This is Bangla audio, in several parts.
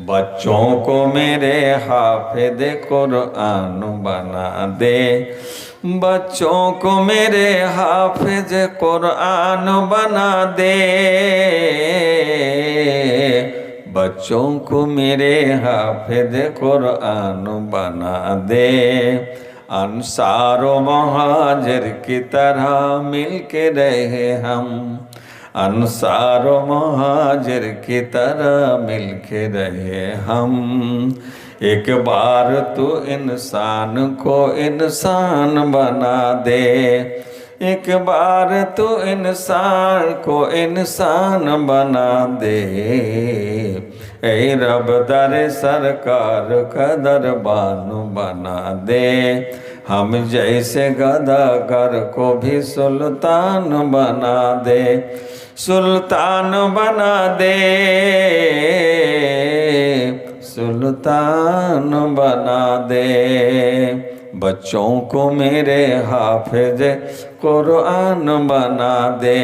बच्चों को मेरे हाफिज कुरान बना दे। बच्चों को मेरे हाफिज कुरान बना दे। बच्चों को मेरे हाफिज कुरान बना दे। अंसार, महाजर की तरह मिल के रहे हम। अंसार महाजर की तरह मिल के रहे हम। एक बार तू इंसान को इंसान बना दे। एक बार तू इंसान को इंसान बना दे। ए रब दर सरकार का दरबान बना दे। हम जैसे गदागर को भी सुल्तान बना दे, सुल्तान बना दे। सुल्तान बना दे। बच्चों को मेरे हाफिज कुरान बना दे।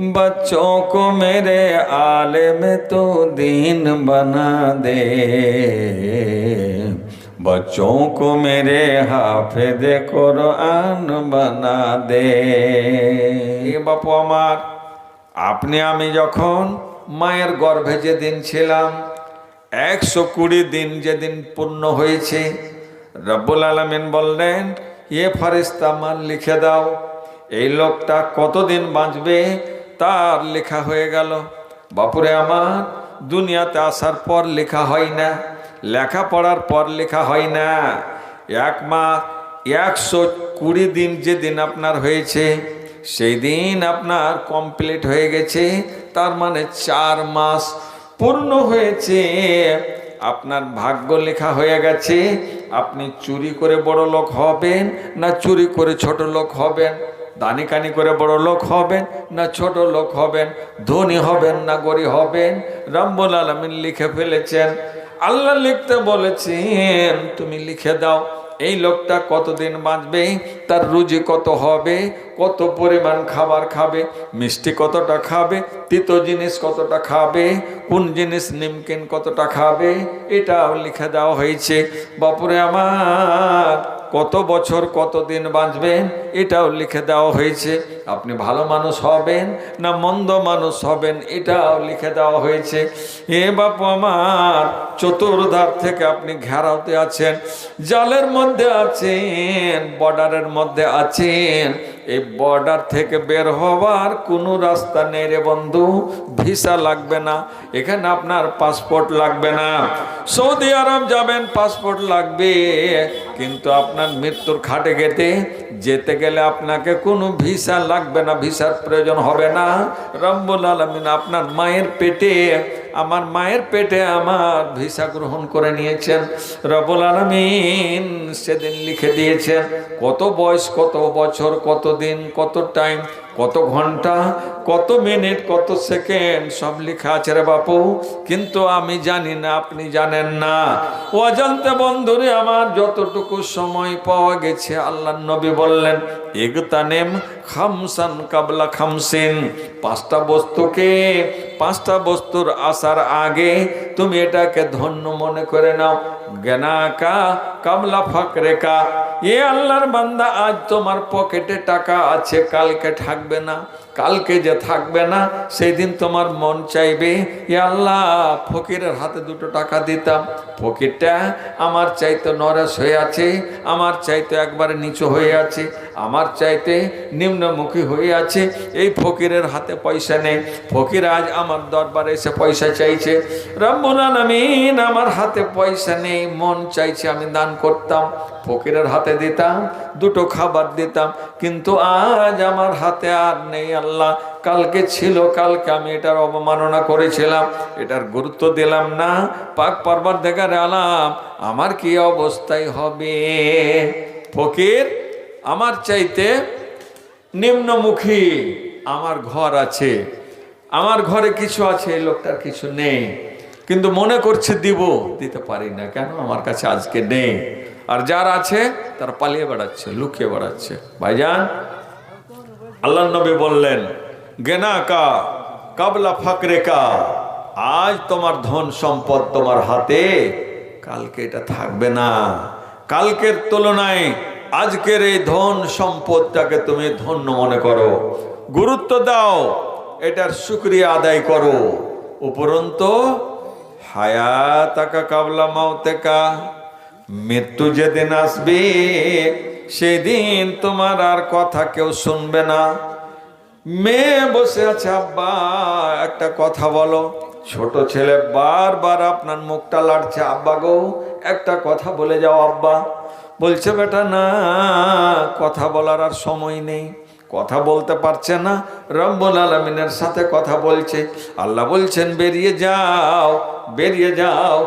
बच्चों को मेरे आले में तो दीन बना दे। बच्चों को मेरे हाफिज कुरान बना দে বাপু আমার আপনি আমি যখন মায়ের গর্ভে যেদিন ছিলাম একশো কুড়ি দিন যেদিন পূর্ণ হয়েছে রব্বুল আলমিন বললেন এ ফারিস্তা আমার লিখে দাও এই লোকটা কতদিন বাঁচবে তার লেখা হয়ে গেল বাপুরে আমার দুনিয়াতে আসার পর লেখা হয় না লেখাপড়ার পর লেখা হয় না। এক মাস, একশো কুড়ি দিন যেদিন আপনার হয়েছে সেই দিন আপনার কমপ্লিট হয়ে গেছে। তার মানে চার মাস পূর্ণ হয়েছে। আপনার ভাগ্য লেখা হয়ে গেছে। আপনি চুরি করে বড় লোক হবেন না চুরি করে ছোট লোক হবেন? দানি কানি করে বড় লোক হবেন না ছোট লোক হবেন? ধনী হবেন না গরিব হবেন? রাম্বুল আলমিন লিখে ফেলেছেন আল্লাহ লিখতে বলেছেন তুমি লিখে দাও। এই লোকটা কতদিন বাঁচবে? তার রুজি কত হবে, কত পরিমাণ খাবার খাবে, মিষ্টি কতটা খাবে, তিতো জিনিস কতটা খাবে, কোন জিনিস নিমকিন কতটা খাবে, এটাও লিখে দেওয়া হয়েছে। বাপুরে আমার, কত বছর কত দিন বাঁচবেন, এটাও লিখে দেওয়া হয়েছে। আপনি ভালো মানুষ হবেন না মন্দ মানুষ হবেন, এটাও লিখে দেওয়া হয়েছে। এ বাপু আমার, চতুর্ধার থেকে আপনি ঘেরাওতে আছেন, জালের মধ্যে আছেন, বর্ডারের মধ্যে আছেন। এই বর্ডার থেকে বের হওয়ার কোনো রাস্তা নেই রে বন্ধু ভিসা লাগবে না, এখানে আপনার পাসপোর্ট লাগবে না। সৌদি আরব যাবেন পাসপোর্ট লাগবে, কিন্তু আপনার মৃত্যুর খাটে গেতে যেতে গেলে আপনাকে কোনো ভিসা লাগবে না ভিসার প্রয়োজন হবে না। রব্বুল আলমিন আপনার মায়ের পেটে আমার মায়ের পেটে আমার ভিসা গ্রহণ করে নিয়েছেন। রবুল আলমিন সেদিন লিখে দিয়েছেন, কত বয়স, কত বছর, কত দিন, কত টাইম কত ঘণ্টা, কত মিনিট কত সেকেন্ড সব লেখা আছে রে বাপু। কিন্তু আমি জানি না, আপনি জানেন না। অজান্তে বন্ধুরে, আমার যতটুকু সময় পাওয়া গেছে আল্লাহ নবী বললেন এগতানেম খামসান কাবলা খামসিন। পাঁচটা বস্তুকে, পাঁচটা বস্তুর আসার আগে তুমি এটাকে ধন্য মনে করে নাও। জ্ঞানাকা কাবলা ফাকরেকা। এ আল্লাহর বান্দা, আজ তোমার পকেটে টাকা আছে, কালকে থাকবে না। কালকে যে থাকবে না সেই দিন তোমার মন চাইবে আল্লাহ, ফকিরের হাতে দুটো টাকা দিতাম। ফকিরটা আমার চাইতে নরেশ হয়ে আছে, আমার চাইতে একবারে নিচু হয়ে আছে, আমার চাইতে নিম্নমুখী হয়ে আছে, এই ফকিরের হাতে পয়সা নেই। ফকির আজ আমার দরবারে এসে পয়সা চাইছে, রব্বুল আলামিন, আমার হাতে পয়সা নেই, মন চাইছে আমি দান করতাম। ফকিরের হাতে দিতাম, দুটো খাবার দিতাম, কিন্তু আজ আমার হাতে আর নেই আল্লাহ। কালকে ছিল, কালকে আমি এটার অবমাননা করেছিলাম, এটার গুরুত্ব দিলাম না। পাক পর্বত দেখার আলাম, আমার কি অবস্থায় হবে? ফকির, আমার চাইতে নিম্নমুখী আমার ঘর আছে। আমার ঘরে কিছু আছে, এই লোকটার কিছু নেই। কিন্তু মনে করছে, দিব, দিতে পারি না। কেন? আমার কাছে আজকে নেই। আর যার আছে, তার পালিয়ে বেড়াচ্ছে, লুকিয়ে বেড়াচ্ছে। ভাইজান আল্লাহ নবী বললেন, গেনা কা, কাবলা ফাকরে কা, আজ তোমার ধন সম্পদ তোমার হাতে, কালকে এটা থাকবে না। কালকের তুলনায় আজকের এই ধন সম্পদটাকে তুমি ধন্য মনে করো। গুরুত্ব দাও, এটার শুক্রিয়া আদায় করো। উপরন্ত হায়া তাকা কাবলা মাউতেকা মৃত্যু যেদিন আসবে সেদিন তোমার আর কথা কেউ শুনবে না। মেয়ে বসে আছে, আব্বা, একটা কথা বলো। ছোট ছেলে বারবার আপনার মুখটা লাড়ছে, আব্বা গো, একটা কথা বলে যাও, আব্বা। বলছে, বেটা, না, কথা বলার আর সময় নেই। কথা বলতে পারছে না, রব্বুল আলমিনের সাথে কথা বলছে। আল্লাহ বলছেন, বেরিয়ে যাও বেরিয়ে যাও।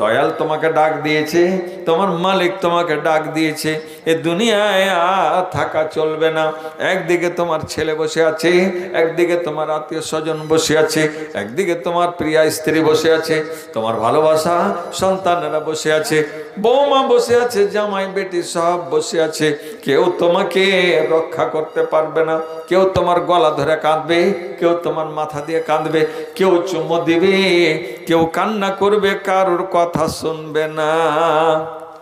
দয়াল তোমাকে ডাক দিয়েছে, তোমার মালিক তোমাকে ডাক দিয়েছে, এ দুনিয়ায় আর থাকা চলবে না। একদিকে তোমার ছেলে বসে আছে, একদিকে তোমার আত্মীয় স্বজন বসে আছে, একদিকে তোমার প্রিয়া স্ত্রী বসে আছে, তোমার ভালোবাসা সন্তানেরা বসে আছে, বৌমা বসে আছে, জামাই বেটি সব বসে আছে। কেউ তোমাকে রক্ষা করতে পারবে না, কেউ তোমার গলা ধরে কাঁদবে, কেউ তোমার মাথা দিয়ে কাঁদবে, কেউ চুমো দিবে, কেউ কান্না করবে, কারোর কথা শুনবে না।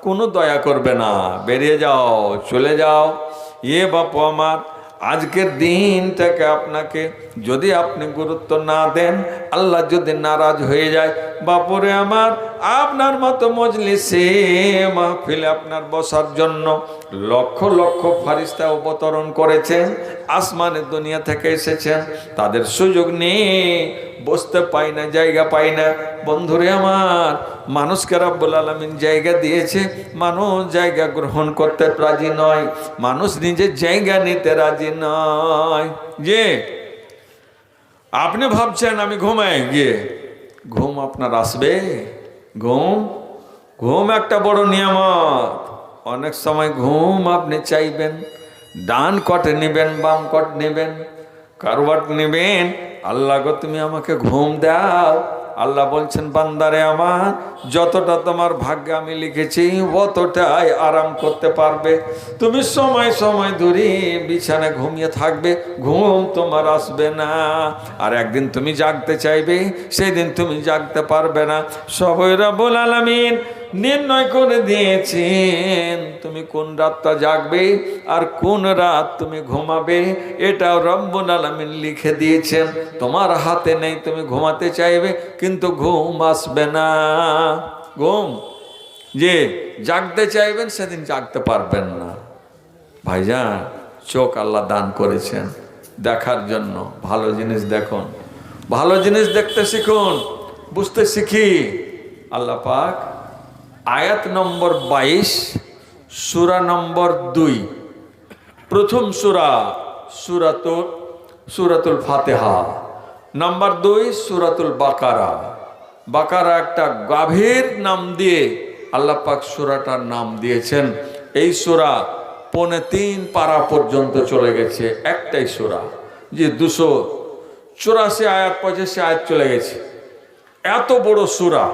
কোনো দয়া করবে না। বেরিয়ে যাও, চলে যাও। এ বাপু আমার, আজকের দিনটাকে আপনাকে যদি আপনি গুরুত্ব না দেন, আল্লাহ যদি নারাজ হয়ে যায়, বাপরে আমার, আপনার মতো মজলিসে মাহফিলে আপনার বসার জন্য লক্ষ লক্ষ ফারিস্তা অবতরণ করেছেন আসমানের দুনিয়া থেকে এসেছেন। তাদের সুযোগ নেই, বসতে পাই না, জায়গা পাই না। বন্ধুরে আমার, মানুষকে রাব্বুল আলমিন জায়গা দিয়েছে। মানুষ জায়গা গ্রহণ করতে রাজি নয়। মানুষ নিজের জায়গা নিতে রাজি নয়। যে আপনি ভাবছেন আমি ঘুমাই? গিয়ে ঘুম আপনার আসবে? ঘুম? ঘুম একটা বড় নিয়ামত। অনেক সময় ঘুম আপনি চাইবেন। ডান কটে নেবেন, বাম কট নেবেন। কারবাট নেবেন? আল্লাহ গো, তুমি আমাকে ঘুম দাও। আল্লাহ বলছেন, বান্দারে আমার, যতটা তোমার ভাগ্যে আমি লিখেছি, অতটাই আরাম করতে পারবে। তুমি সময় সময় ধরে বিছানায় ঘুমিয়ে থাকবে, ঘুম তোমার আসবে না। আর একদিন তুমি জাগতে চাইবে সেই দিন তুমি জাগতে পারবে না। সবই রব্বুল আলামিন নির্ণয় করে দিয়েছেন। তুমি কোন রাতটা জাগবে আর কোন রাত তুমি ঘুমাবে, এটাও রব্বুল আলামিন লিখে দিয়েছেন। তোমার হাতে নেই, তুমি ঘুমাতে চাইবে, কিন্তু ঘুম আসবে না। ঘুম? যে জাগতে চাইবেন, সেদিন জাগতে পারবেন না। ভাইজান, চোখ আল্লাহ দান করেছেন দেখার জন্য। ভালো জিনিস দেখুন। ভালো জিনিস দেখতে শিখুন, বুঝতে শিখি। আল্লাহ পাক আয়াত নম্বর বাইশ, সুরা নম্বর দুই। প্রথম সুরা সুরাতুল সুরাতুল ফাতেহা। নাম্বার দুই, সুরাতুল বাকারা। বাকারা একটা গাভীর নাম দিয়ে আল্লাহ পাক সুরাটার নাম দিয়েছেন। এই সুরা পৌনে তিন পারা পর্যন্ত চলে গেছে, একটাই সুরা। যে দুশো চুরাশি আয়াত, পঁচাশি আয়াত চলে গেছে। এত বড় সুরা,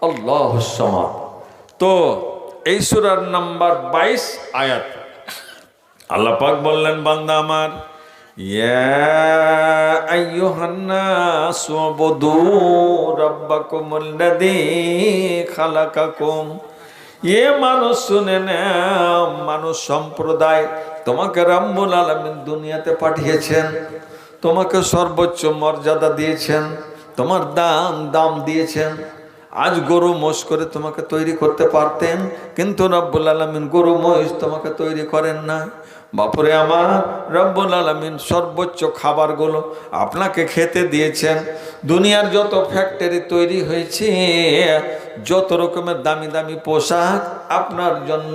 আল্লাহ সমাদ। তো এই সুরার নাম্বার বাইশ আয়াত। আল্লাহ পাক বললেন, বান্দা আমার এ মানুষ শুনে মানুষ সম্প্রদায় তোমাকে রাব্বুল আলামিন দুনিয়াতে পাঠিয়েছেন, তোমাকে সর্বোচ্চ মর্যাদা দিয়েছেন, তোমার দাম দাম দিয়েছেন আজ গরু মোষ করে তোমাকে তৈরি করতে পারতেন, কিন্তু রব্বুল আলমিন গরু মহিষ তোমাকে তৈরি করেন না বাপরে আমার, রব্বুল আলমিন সর্বোচ্চ খাবারগুলো আপনাকে খেতে দিয়েছেন। দুনিয়ার যত ফ্যাক্টরি তৈরি হয়েছে, যত রকমের দামি দামি পোশাক আপনার জন্য,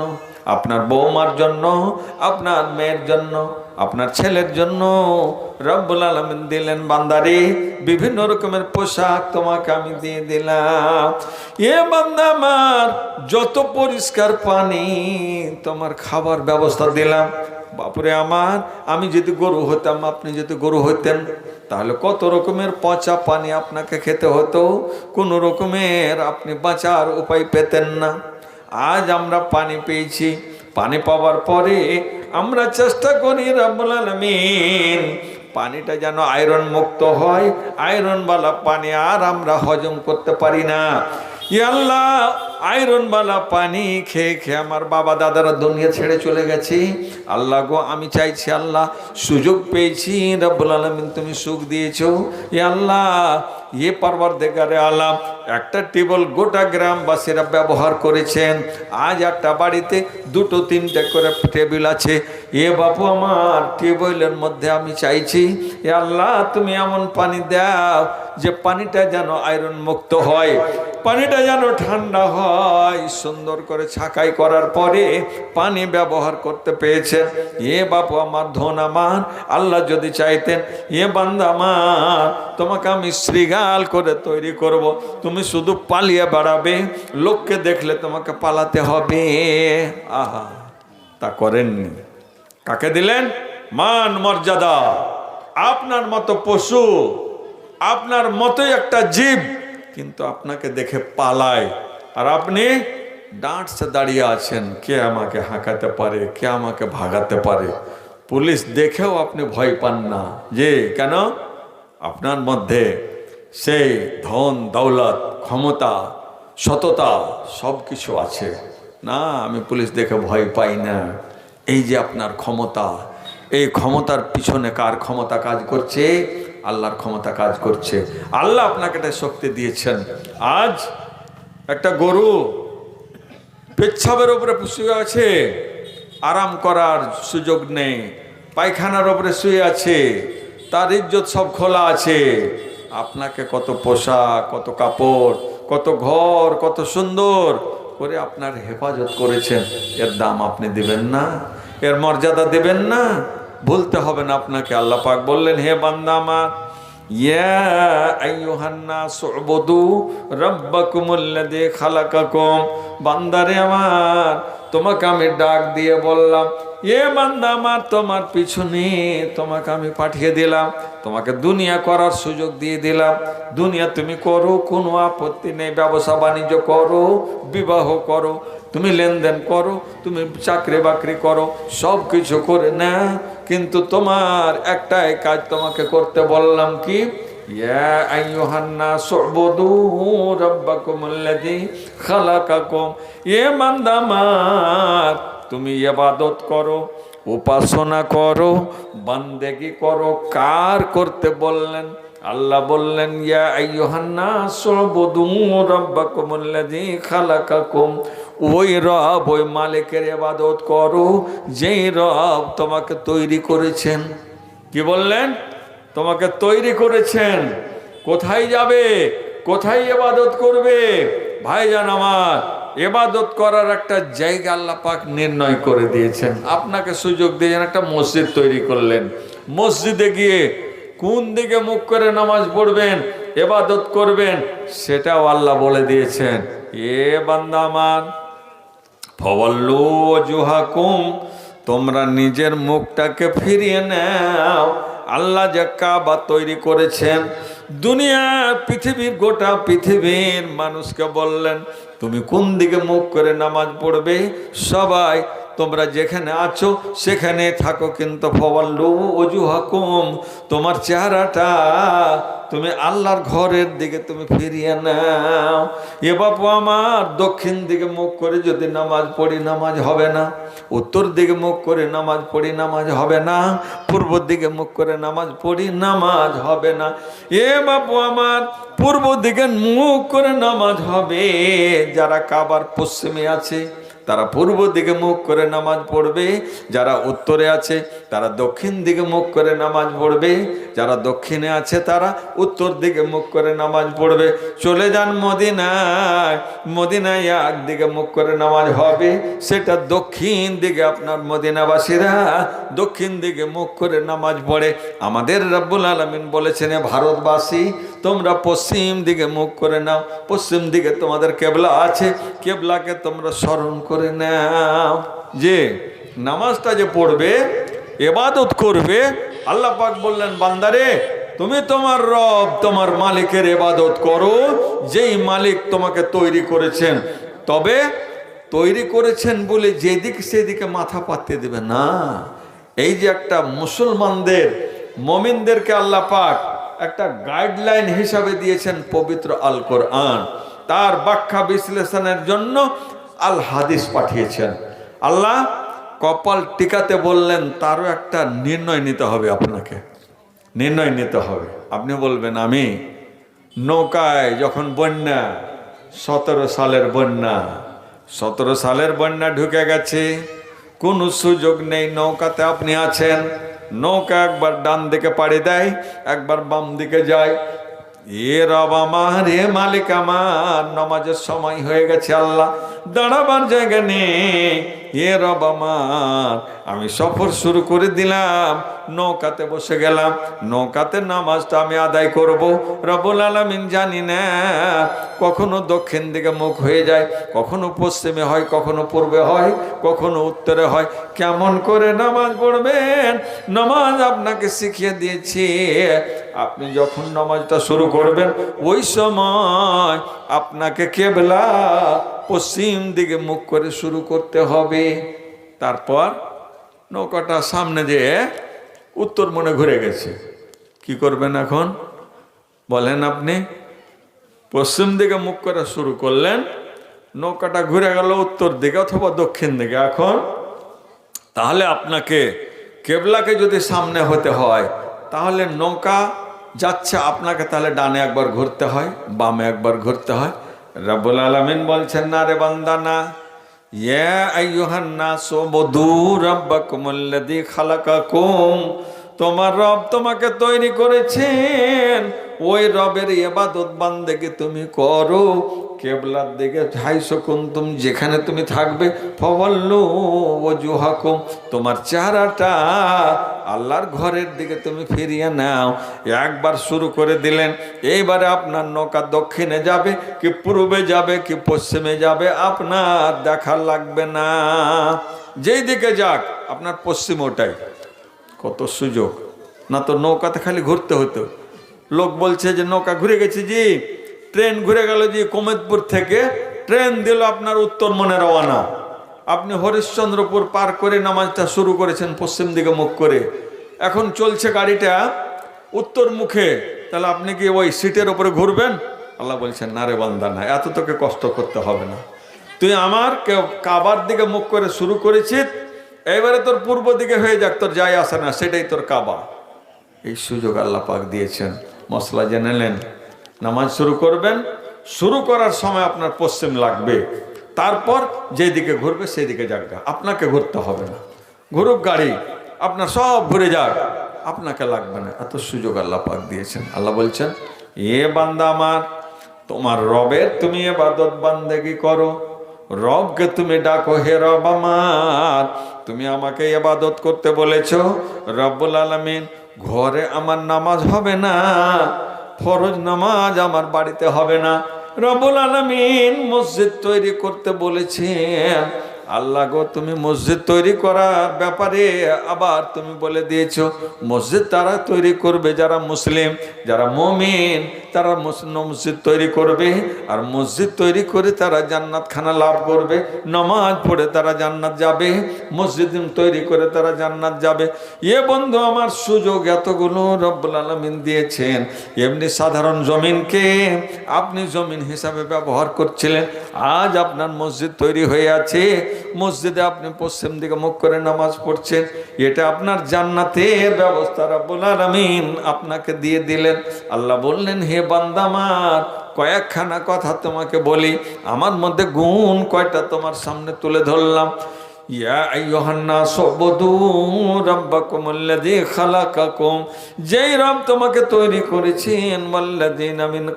আপনার বৌমার জন্য, আপনার মেয়ের জন্য আপনার ছেলের জন্য রব্বুল আলমিন দিলেন বান্দারে, বিভিন্ন রকমের পোশাক তোমাকে আমি দিয়ে দিলাম। এ বান্দা আমার, যত পরিষ্কার পানি, তোমার খাবার ব্যবস্থা দিলাম। বাপুরে আমার, আমি যদি গরু হতাম, আপনি যদি গরু হইতেন, তাহলে কত রকমের পচা পানি আপনাকে খেতে হতো, কোনো রকমের আপনি বাঁচার উপায় পেতেন না। আজ আমরা পানি পেয়েছি। পানি পাওয়ার পরে আমরা চেষ্টা করি রব্বুল আলমিন। পানিটা যেন আয়রন মুক্ত হয় আয়রনওয়ালা পানি আর আমরা হজম করতে পারি না। আল্লাহ আয়রনওয়ালা পানি খেয়ে খেয়ে আমার বাবা দাদারা দুনিয়া ছেড়ে চলে গেছে। আল্লাহ গো, আমি চাইছি আল্লাহ সুযোগ পেয়েছি, রব্বুল আলমিন তুমি সুখ দিয়েছ। ই আল্লাহ ইয়ে পারবার দেখারে আলাম একটা টেবল গোটা গ্রামবাসীরা ব্যবহার করেছেন। আজ একটা বাড়িতে দুটো তিনটে করে টেবিল আছে। এ বাপু আমার টেবিলের মধ্যে আমি চাইছি এ আল্লাহ তুমি এমন পানি দাও যে পানিটা যেন আয়রন মুক্ত হয়। পানিটা যেন ঠান্ডা হয়। সুন্দর করে ছাকাই করার পরে পানি ব্যবহার করতে পেয়েছেন। এ বাপু আমার ধন আমার, আল্লাহ যদি চাইতেন, এ বান্দা আমার, তোমাকে আমি শ্রীগাল করে তৈরি করব। তুমি শুধু পালিয়ে বেড়াবে, লোককে দেখলে তোমাকে পালাতে হবে। আহা, তা করেননি। কাকে দিলেন? মান মর্যাদা। আপনার মতো পশু, আপনার মতোই একটা জীব, কিন্তু আপনাকে দেখে পালায়। আর আপনি ডাঁটসে দাঁড়িয়ে আছেন, কে আমাকে হাঁকাতে পারে, কে আমাকে ভাগাতে পারে? পুলিশ দেখেও আপনি ভয় পান না। যে কেন? আপনার মধ্যে সেই ধন, দৌলত, ক্ষমতা, সততা সব কিছু আছে। না, আমি পুলিশ দেখে ভয় পাই না। এই যে আপনার ক্ষমতা, এই ক্ষমতার পিছনে কার ক্ষমতা কাজ করছে? আল্লাহর ক্ষমতা কাজ করছে। আল্লাহ আপনাকে একটা শক্তি দিয়েছেন। আজ একটা গরু পেচ্ছাবের উপরে শুয়ে আছে, আরাম করার সুযোগ নেই, পায়খানার ওপরে শুয়ে আছে, তার ইজ্জত সব খোলা আছে। আপনাকে কত পোশাক, কত কাপড়, কত ঘর, কত সুন্দর করে আপনার হেফাজত করেছেন। এর দাম আপনি দিবেন না, এর মর্যাদা দেবেন না, ভুলতে হবে না আপনাকে। আল্লাহ পাক বললেন, হে বান্দা আমার ইয়া আইয়ুহান্নাস উবুদু রাব্বাকুমুল্লাযী খালাকাকুম বান্দারে আমার তোমাকে আমি ডাক দিয়ে বললাম এ বান্দা আমার তোমার পিছনে, তোমাকে আমি পাঠিয়ে দিলাম, তোমাকে দুনিয়া করার সুযোগ দিয়ে দিলাম। দুনিয়া তুমি করো, কোনো আপত্তি নেই, ব্যবসা বাণিজ্য করো, বিবাহ করো, তুমি লেনদেন করো, তুমি চাকরি বাকরি করো, সব কিছু করে না। কিন্তু তোমার একটাই কাজ তোমাকে করতে বললাম কি? রাব্বাকুমুল্লাযী খালাকাকুম। এ বান্দামার তুমি ইবাদত করো, উপাসনা করো, বান্দেগি করো, কার করতে বললেন? আল্লাহ বললেন, ইয়া আইয়ুহান্নাস উবুদু রাব্বাকুমুল্লাযী খালাকাকুম। ওই রব, ওই মালিকের ইবাদত করো, যেই রব তোমাকে তৈরি করেছেন। কি বললেন? তোমাকে তৈরি করেছেন। কোথায় যাবে? কোথায় ইবাদত করবে? ভাইজান আমার এবাদত করার একটা জায়গা আল্লাহ পাক নির্ণয় করে দিয়েছেন। আপনাকে সুযোগ দিয়েছেন একটা মসজিদ তৈরি করলেন। মসজিদে গিয়ে কোন দিকে মুখ করে নামাজ পড়বেন এবাদত করবেন, সেটাও আল্লাহ বলে দিয়েছেন। এ বান্দামান জুহাকুম তোমরা নিজের মুখটাকে ফিরিয়ে নাও। আল্লাহ যে কাবা তৈরি করেছেন, দুনিয়া, পৃথিবীর গোটা পৃথিবীর মানুষকে বললেন তুমি কোন দিকে মুখ করে নামাজ পড়বে? সবাই তোমরা যেখানে আছো সেখানে থাকো, কিন্তু ফওয়াল্লু অজুহাকুম তোমার চেহারাটা তুমি আল্লাহর ঘরের দিকে তুমি ফিরিয়ে নাও। এ বাপু আমার, দক্ষিণ দিকে মুখ করে যদি নামাজ পড়ি, নামাজ হবে না। উত্তর দিকে মুখ করে নামাজ পড়ি, নামাজ হবে না। পূর্ব দিকে মুখ করে নামাজ পড়ি, নামাজ হবে না। এ বাপু আমার, পূর্ব দিকে মুখ করে নামাজ হবে। যারা কাবার পশ্চিমে আছে তারা পূর্ব দিকে মুখ করে নামাজ পড়বে, যারা উত্তরে আছে তারা দক্ষিণ দিকে মুখ করে নামাজ পড়বে, যারা দক্ষিণে আছে তারা উত্তর দিকে মুখ করে নামাজ পড়বে। চলে যান মদিনায় মদিনায় একদিকে মুখ করে নামাজ হবে, সেটা দক্ষিণ দিকে আপনার মদিনাবাসীরা দক্ষিণ দিকে মুখ করে নামাজ পড়ে। আমাদের রব্বুল আলমিন বলেছেন, "এ ভারতবাসী, তোমরা পশ্চিম দিকে মুখ করে নাও, পশ্চিম দিকে তোমাদের কেবলা আছে, কেবলাকে তোমরা স্মরণ করে। নাও। যে নামাজটা যে পড়বে, এবাদত করবে, আল্লাহ পাক বললেন, বান্দারে, তুমি তোমার রব, তোমার মালিকের এবাদত করো, যেই মালিক তোমাকে তৈরি করেছেন। তবে তৈরি করেছেন বলে যেদিক সেদিকে মাথা পাতিয়ে দেবে না। এই যে একটা মুসলমানদের, মমিনদেরকে আল্লাহ পাক একটা গাইডলাইন হিসাবে দিয়েছেন পবিত্র আল কোরআন তার ব্যাখ্যা বিশ্লেষণের জন্য আল হাদিস পাঠিয়েছেন। আল্লাহ কপাল টিকাতে বললেন, তারও একটা নির্ণয় নিতে হবে আপনাকে। নির্ণয় নিতে হবে। আপনি বলবেন, আমি নৌকায় যখন বন্যা, সতেরো সালের বন্যা, সতেরো সালের বন্যা ঢুকে গেছে, কোনো সুযোগ নেই, নৌকাতে আপনি আছেন, নৌকা একবার ডান দিকে পাড়ি দেয়, একবার বাম দিকে যায় মালিক আমার নমাজের সময় হয়ে গেছে আল্লাহ। দাঁড়াবার জায়গা নেই। এ রব আমার, আমি সফর শুরু করে দিলাম, নৌকাতে বসে গেলাম, নৌকাতে নামাজটা আমি আদায় করব। রবুল আলমিন জানি না, কখনো দক্ষিণ দিকে মুখ হয়ে যায়, কখনো পশ্চিমে হয়, কখনো পূর্বে হয়, কখনো উত্তরে হয়। কেমন করে নামাজ পড়বেন? নামাজ আপনাকে শিখিয়ে দিয়েছি, আপনি যখন নামাজটা শুরু করবেন, ওই সময় আপনাকে কেবলা পশ্চিম দিকে মুখ করে শুরু করতে হবে। তারপর নৌকাটা সামনে দিয়ে উত্তর মনে ঘুরে গেছে। কি করবেন এখন? বলেন আপনি, পশ্চিম দিকে মুখ করা শুরু করলেন, নৌকাটা ঘুরে গেল উত্তর দিকে অথবা দক্ষিণ দিকে। এখন তাহলে আপনাকে কেবলাকে যদি সামনে হতে হয়, তাহলে নৌকা যাচ্ছে আপনাকে তাহলে ডানে একবার ঘুরতে হয়, বামে একবার ঘুরতে হয়। রব্বুল আলমিন বলছেন, না রে বন্দানা তোমার রব তোমাকে তৈরি করেছেন। ওই রবের এবাদত বান্দেকে তুমি করো। কেবলার দিকে ঢাইশো কুন্তুম যেখানে তুমি থাকবে ফবল্লু ও জুহাকুম তোমার চেহারাটা আল্লাহর ঘরের দিকে তুমি ফিরিয়ে নাও। একবার শুরু করে দিলেন, এইবারে আপনার নৌকা দক্ষিণে যাবে, কি পূর্বে যাবে, কি পশ্চিমে যাবে, আপনার দেখা লাগবে না। যেই দিকে যাক, আপনার পশ্চিম ওটাই। কত সুযোগ। না তো নৌকাতে খালি ঘুরতে হতো। লোক বলছে যে, নৌকা ঘুরে গেছে জি। ট্রেন ঘুরে গেল যে কোমেদপুর থেকে, ট্রেন দিল আপনার উত্তর মনে রওয়ানা আপনি হরিশ্চন্দ্রপুর পার করে নামাজটা শুরু করেছেন, পশ্চিম দিকে মুখ করে। এখন চলছে গাড়িটা উত্তর মুখে। তাহলে আপনি কি ওই সিটের উপরে ঘুরবেন? আল্লাহ বলছেন, না রে বান্দা, না, এত তোকে কষ্ট করতে হবে না। তুই আমার কেউ কাবার দিকে মুখ করে শুরু করেছিস, এবারে তোর পূর্ব দিকে হয়ে যাক, তোর যাই আসে না, সেটাই তোর কাবা। এই সুযোগ আল্লাহ পাক দিয়েছেন। মশলা জেনেলেন নামাজ শুরু করবেন। শুরু করার সময় আপনার পশ্চিম লাগবে। তারপর যেদিকে ঘুরবে সেই দিকে যাকগা আপনাকে ঘুরতে হবে না। ঘুরুক গাড়ি, আপনার সব ঘুরে যাক। আপনাকে লাগবে না। এত সুযোগ আল্লাহ পাক দিয়েছেন। আল্লাহ বলছেন, এ বান্দা আমার, তোমার রবের তুমি এবাদত বান্দেগি করো। রবকে তুমি ডাকো, হে রব আমার, তুমি আমাকে এবাদত করতে বলেছ। রব্বুল আলমিন, ঘরে আমার নামাজ হবে না। ফরজ নামাজ আমার বাড়িতে হবে না। রবুল আলমিন মসজিদ তৈরি করতে বলেছেন। আল্লাহ গো, তুমি মসজিদ তৈরি করার ব্যাপারে আবার তুমি বলে দিয়েছ। মসজিদ তারা তৈরি করবে যারা মুসলিম, যারা মমিন তারা মুস- মসজিদ তৈরি করবে আর মসজিদ তৈরি করে তারা জান্নাত খানা লাভ করবে। নমাজ পড়ে তারা জান্নাত যাবে, মসজিদ তৈরি করে তারা জান্নাত যাবে। এ বন্ধু, আমার সুযোগ এতগুলো রব্বুল আলমিন দিয়েছেন। এমনি সাধারণ জমিনকে আপনি জমিন হিসাবে ব্যবহার করছিলেন। আজ আপনার মসজিদ তৈরি হয়ে আছে। মসজিদে আপনি পশ্চিম দিকে মুখ করে নামাজ পড়ছেন। এটা আপনার জান্নাতের ব্যবস্থা রব্বুল আলমিন আপনাকে দিয়ে দিলেন। আল্লাহ বললেন, হে বান্দামার কয়েকখানা কথা তোমাকে বলি। আমার মধ্যে গুণ কয়টা তোমার সামনে তুলে ধরলাম। যেই রব তোমাকে তৈরি করেছেন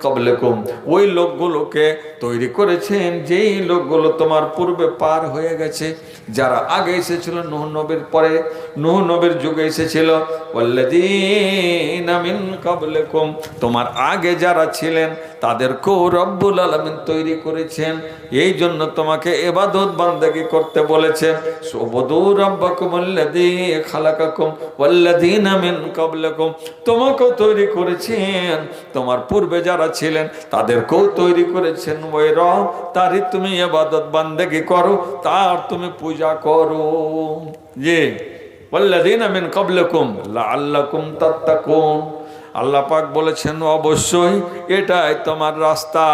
ক্বাবলিকুম। ওই লোকগুলোকে তৈরি করেছেন, যেই লোকগুলো তোমার পূর্বে পার হয়ে গেছে। যারা আগে এসেছিল, নূহ নবীর পরে, নূহ নবীর যুগে এসেছিল তোমার আগে যারা ছিলেন, তাদেরকেও রব্বুল আলামিন তৈরি করেছেন। এই জন্য তোমাকে এবাদত বান্দাগি করতে বলেছেন তোমাকেও তৈরি করেছেন। তোমার পূর্বে যারা ছিলেন, তাদেরকেও তৈরি করেছেন। ওই রব, তারই তুমি ইবাদত বান্দেগি করো, তার তুমি পূজা করো। জি। ওয়াল্লাযীনা মিন ক্বাবলাকুম লাআল্লাকুম তাত্তাকুন। আল্লাহ পাক বলেছেন, অবশ্যই এটাই তোমার রাস্তা,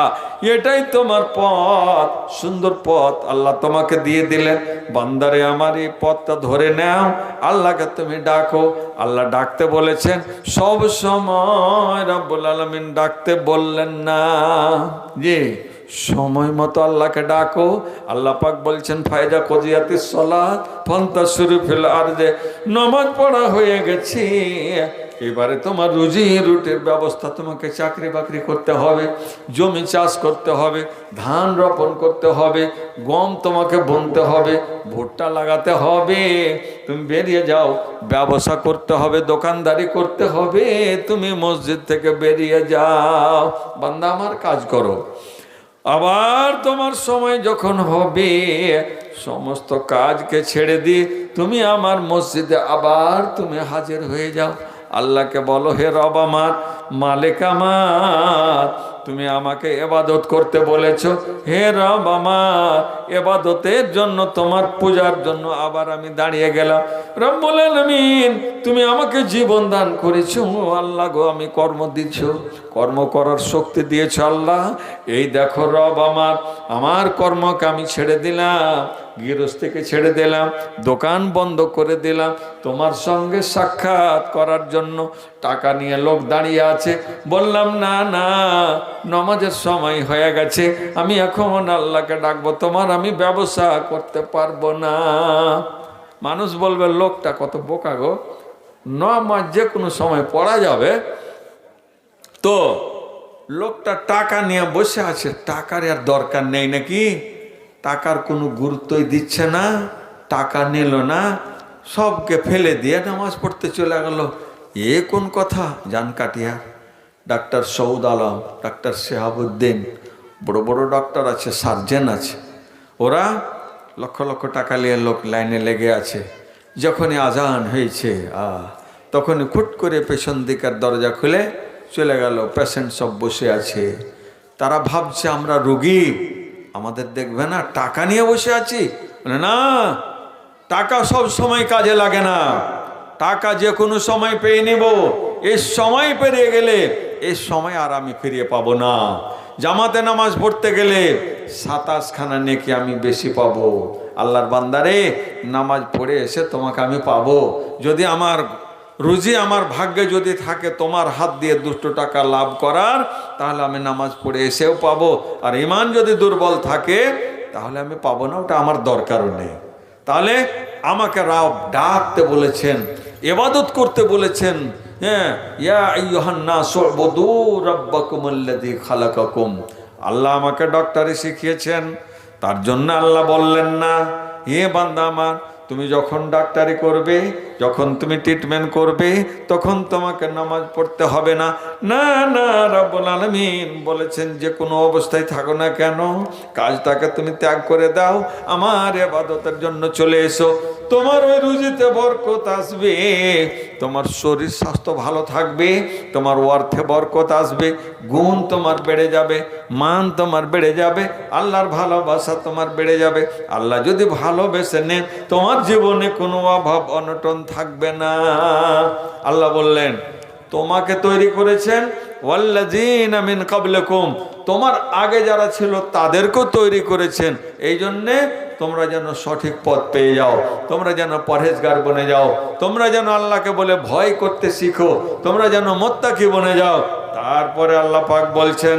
এটাই তোমার পথ, সুন্দর পথ আল্লাহ তোমাকে দিয়ে দিলেন। বান্দারে, আমার এই পথটা ধরে নাও, আল্লাহকে তুমি ডাকো। আল্লাহ ডাকতে বলেছেন, সব সময় রব্বুল আলমিন ডাকতে বললেন না। জি। সময় মতো আল্লাহকে ডাকো। আল্লাহ পাক বলছেন, ফায়দা কজিয়াতি সলাত, ফন্তা শুরু ফেল আর যে নমাজ পড়া হয়ে গেছে। এবারে তোমার রুজি, রুটির ব্যবস্থা তোমাকে চাকরি বাকরি করতে হবে, জমি চাষ করতে হবে, ধান রোপণ করতে হবে, গম তোমাকে বুনতে হবে, ভুট্টা লাগাতে হবে। তুমি বেরিয়ে যাও, ব্যবসা করতে হবে, দোকানদারি করতে হবে। তুমি মসজিদ থেকে বেরিয়ে যাও। বান্দা আমার কাজ করো। আবার তোমার সময় যখন হবে, সমস্ত কাজকে ছেড়ে দিয়ে তুমি আমার মসজিদে আবার তুমি হাজির হয়ে যাও। আল্লাহকে বলো, হে রব আমার, মালিক আমার তুমি আমাকে এবাদত করতে বলেছ। হে রব আমার, এবাদতের জন্য, তোমার পূজার জন্য আবার আমি দাঁড়িয়ে গেলাম। রব্বুল আলামিন, তুমি আমাকে জীবন দান করেছ। আল্লাহ গো, আমি কর্ম দিচ্ছ। কর্ম করার শক্তি দিয়েছ আল্লাহ। এই দেখো রব আমার আমার কর্মকে আমি ছেড়ে দিলাম। গৃহস্থিকে ছেড়ে দিলাম, দোকান বন্ধ করে দিলাম, তোমার সঙ্গে সাক্ষাৎ করার জন্য টাকা নিয়ে লোক দাঁড়িয়ে আছে। বললাম, না না, নমাজের সময় হয়ে গেছে, আমি এখন আল্লাহকে ডাকবো, তোমার আমি ব্যবসা করতে পারব না। মানুষ বলবে, লোকটা কত বোকা গো, নমাজ যে কোনো সময় পড়া যাবে। তো লোকটা টাকা নিয়ে বসে আছে, টাকার আর দরকার নেই নাকি? টাকার কোনো গুরুত্বই দিচ্ছে না, টাকা নিল না, সবকে ফেলে দিয়ে নামাজ পড়তে চলে গেল। এ কোন কথা? জান কাটিয়া ডাক্তার সৌদ আলম, ডাক্তার শেহাবুদ্দিন, বড় বড় ডক্টর আছে, সার্জেন আছে। ওরা লক্ষ লক্ষ টাকা নিয়ে লোক লাইনে লেগে আছে। যখনই আজান হয়েছে, আ, তখনই খুট করে পেছন দিকের দরজা খুলে চলে গেল, পেশেন্ট সব বসে আছে। তারা ভাবছে আমরা রুগী। আমাদের দেখবে না, টাকা নিয়ে বসে আছি। না, টাকা সব সময় কাজে লাগে না। টাকা যে কোনো সময় পেয়ে নেব। এই সময় পেরিয়ে গেলে এই সময় আর আমি ফিরিয়ে পাবো না। জামাতে নামাজ পড়তে গেলে সাতাশ খানা নেকি আমি বেশি পাবো। আল্লাহর বান্দারে, নামাজ পড়ে এসে তোমাকে আমি পাবো। যদি আমার রুজি আমার ভাগ্যে যদি থাকে, তোমার হাত দিয়ে দুটো টাকা লাভ করার, তাহলে আমি নামাজ পড়ে এসেও পাবো। আর ইমান যদি দুর্বল থাকে, তাহলে আমি পাবো না, ওটা আমার দরকারও নেই। তাহলে আমাকে রাব ডাকতে বলেছেন এবাদত করতে বলেছেন হ্যাঁ আল্লাহ আমাকে ডক্টরে শিখিয়েছেন, তার জন্য আল্লাহ বললেন না, হে বান্দা আমার তুমি যখন ডাক্তারি করবে, যখন তুমি ট্রিটমেন্ট করবে, তখন তোমাকে নামাজ পড়তে হবে না। না না, রাব্বুল আলামিন বলেছেন, যে কোনো অবস্থায় থাকো না কেন, কাজটাকে তুমি ত্যাগ করে দাও, আমার এবাদতের জন্য চলে এসো। তোমার ওই রুজিতে বরকত আসবে, তোমার শরীর স্বাস্থ্য ভালো থাকবে, তোমার অর্থে বরকত আসবে, গুণ তোমার বেড়ে যাবে, মান তোমার বেড়ে যাবে, আল্লাহর ভালোবাসা তোমার বেড়ে যাবে। আল্লাহ যদি ভালোবেসে নেন, তোমার জীবনে কোনো অভাব, অনটন থাকবে না। আল্লাহ বললেন, তোমাকে তৈরি করেছেন তোমার আগে যারা ছিল তাদেরকেও তৈরি করেছেন। এই জন্যে তোমরা যেন সঠিক পথ পেয়ে যাও, তোমরা যেন পরহেজগার বনে যাও, তোমরা যেন আল্লাহকে বলে ভয় করতে শিখো, তোমরা যেন মোত্তাকি বনে যাও। তারপরে আল্লাহ পাক বলছেন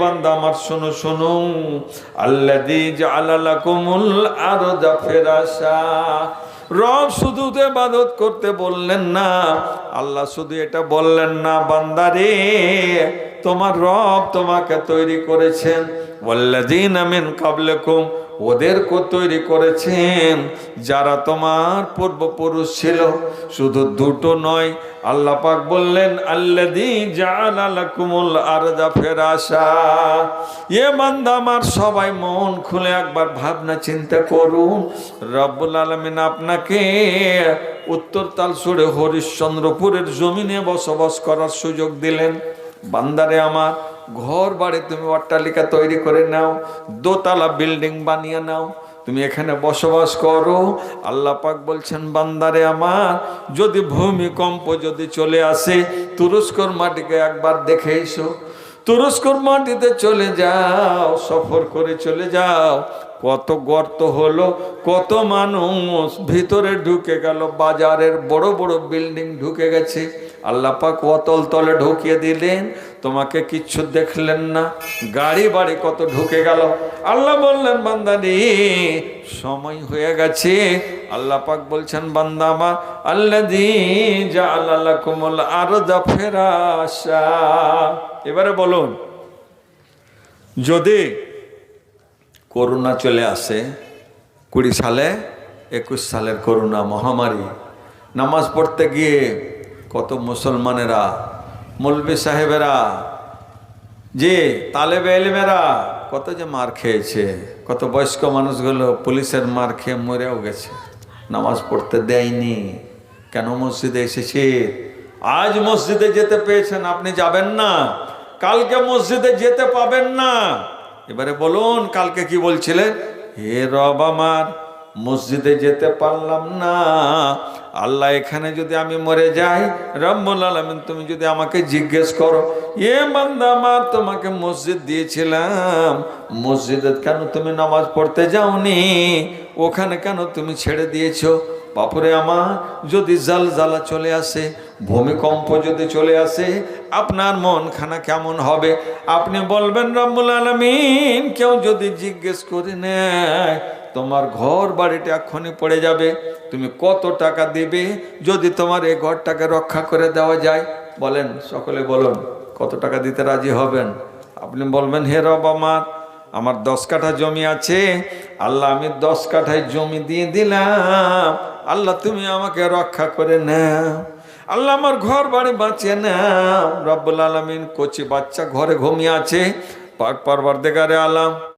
বান্দা আমার শোনো শোনো। আল্লাযী জাআলা লাকুমুল আরদা ফেরাসা রব শুধু তো ইবাদত করতে বললেন না, আল্লাহ শুধু এটা বললেন না বান্দারে তোমার রব তোমাকে তৈরি করেছেন। ওয়াল্লাযীনা মিন কাবলাকুম ওদেরকে তৈরি করেছেন। যারা তোমার পূর্বপুরুষ ছিল, শুধু দুটো নয়, আল্লাহ পাক বললেন, আল্লাযী জাআলা লাকুমুল আরদা ফেরাশা। এ বান্দা আমার সবাই মন খুলে একবার ভাবনা চিন্তা করুন। রব্বুল আলমিন আপনাকে উত্তর তালসুরে হরিশ্চন্দ্রপুরের জমিনে বসবাস করার সুযোগ দিলেন। বান্দারে আমার ঘর বাড়ি তুমি অট্টালিকা তৈরি করে নাও, দোতলা বিল্ডিং বানিয়ে নাও, তুমি এখানে বসবাস করো। আল্লাহ পাক বলছেন, বান্দারে আমার, যদি ভূমিকম্প যদি চলে আসে, তুরস্কর মাটিকে একবার দেখে এসো। তুরস্কর মাটিতে চলে যাও, সফর করে চলে যাও। কত গর্ত হলো, কত মানুষ ভিতরে ঢুকে গেল, বাজারের বড় বড় বিল্ডিং ঢুকে গেছে। আল্লাহ পাক অতল তলে ঢুকিয়ে দিলেন। তোমাকে কিচ্ছু দেখলেন না। গাড়ি বাড়ি কত ঢুকে গেল। আল্লাহ বললেন, বান্দানি, সময় হয়ে গেছে। আল্লাহ পাক বলছেন, বান্দা আমার আল্লাহ দি যা আল্লাহ কোমল আরও যা ফেরাসা এবারে বলুন, যদি করোনা চলে আসে, কুড়ি সালে, একুশ সালের করোনা মহামারী, নামাজ পড়তে গিয়ে কত মুসলমানেরা মৌলবি সাহেবেরা, যে তালেবে এলিমেরা, কত যে মার খেয়েছে, কত বয়স্ক মানুষগুলো পুলিশের মার খেয়ে মরেও গেছে। নামাজ পড়তে দেয়নি। কেন মসজিদে এসেছে? আজ মসজিদে যেতে পেয়েছেন, আপনি যাবেন না। কালকে মসজিদে যেতে পাবেন না। এবারে বলুন, কালকে কি বলছিলেন? হে রব আমার মসজিদে যেতে পারলাম না। আল্লাহ, এখানে যদি আমি মরে যাই, রব্বুল আলামিন, তুমি যদি আমাকে জিজ্ঞেস করো, এ বান্দা তোমাকে মসজিদ দিয়েছিলাম। মসজিদে কেন তুমি নামাজ পড়তে যাওনি? ওখানে কেন তুমি ছেড়ে দিয়েছ? বাপুরে আমার, যদি জাল জালজালা চলে আসে, ভূমিকম্প যদি চলে আসে, আপনার মন খানা কেমন হবে? আপনি বলবেন, রব্বুল আলমিন, কেউ যদি জিজ্ঞেস করে নেয় তোমার ঘর বাড়িটা এক্ষুনি পড়ে যাবে। তুমি কত টাকা দেবে? যদি তোমার এই ঘরটাকে রক্ষা করে দেওয়া যায়, বলেন, সকলে বলুন, কত টাকা দিতে রাজি হবেন? আপনি বলবেন, হে রব আমার আমার দশ কাঠা জমি আছে, আল্লাহ, আমি দশ কাঠায় জমি দিয়ে দিলাম। আল্লাহ, তুমি আমাকে রক্ষা করে নাও। আল্লাহ, আমার ঘর বাড়ি বাঁচিয়ে নাও। রব্বুল আলমিন কচি বাচ্চা ঘরে ঘুমিয়ে আছে। পাক পারবার দেগারে আলাম।